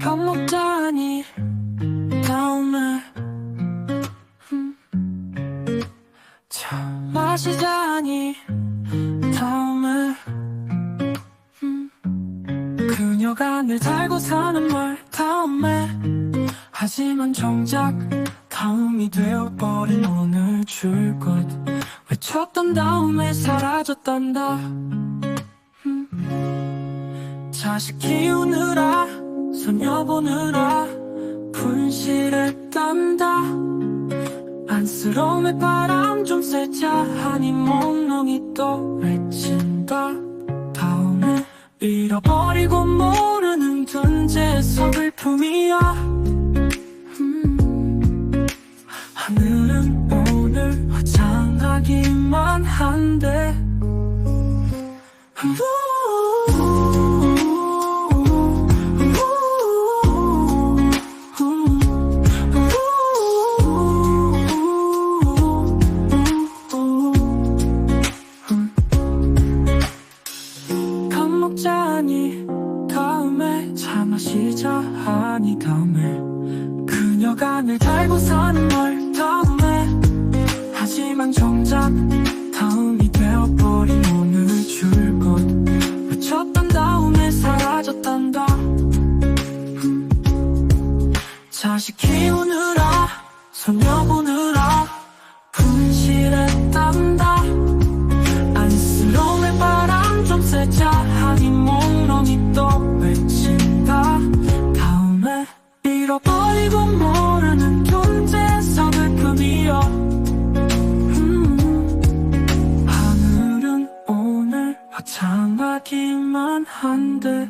밥 먹자니 다음에 음. 차 마시자니 다음에 음. 그녀가 늘 달고 사는 말 다음에 하지만 정작 다음이 되어버린 오늘 줄것 외쳤던 다음에 사라졌단다 음. 자식 키우느라 소녀 보느라 분실했단다. 안쓰러움에 바람 좀 쐬자. 하니 몽롱이 또 외친다. 다음에 잃어버리고 모르는 존재의 서글픔이야. 음, 하늘은 오늘 화창하기만 한데. 밥 먹자니 다음에 차 마시자 하니 다음에 그녀가 늘 달고 사는 말 다음에 하지만 정작 다음이 되어버린 오늘 줄곧 외쳤던 다음에 사라졌단다 음. 자식 키우느라 소녀 보느 이야기만 한데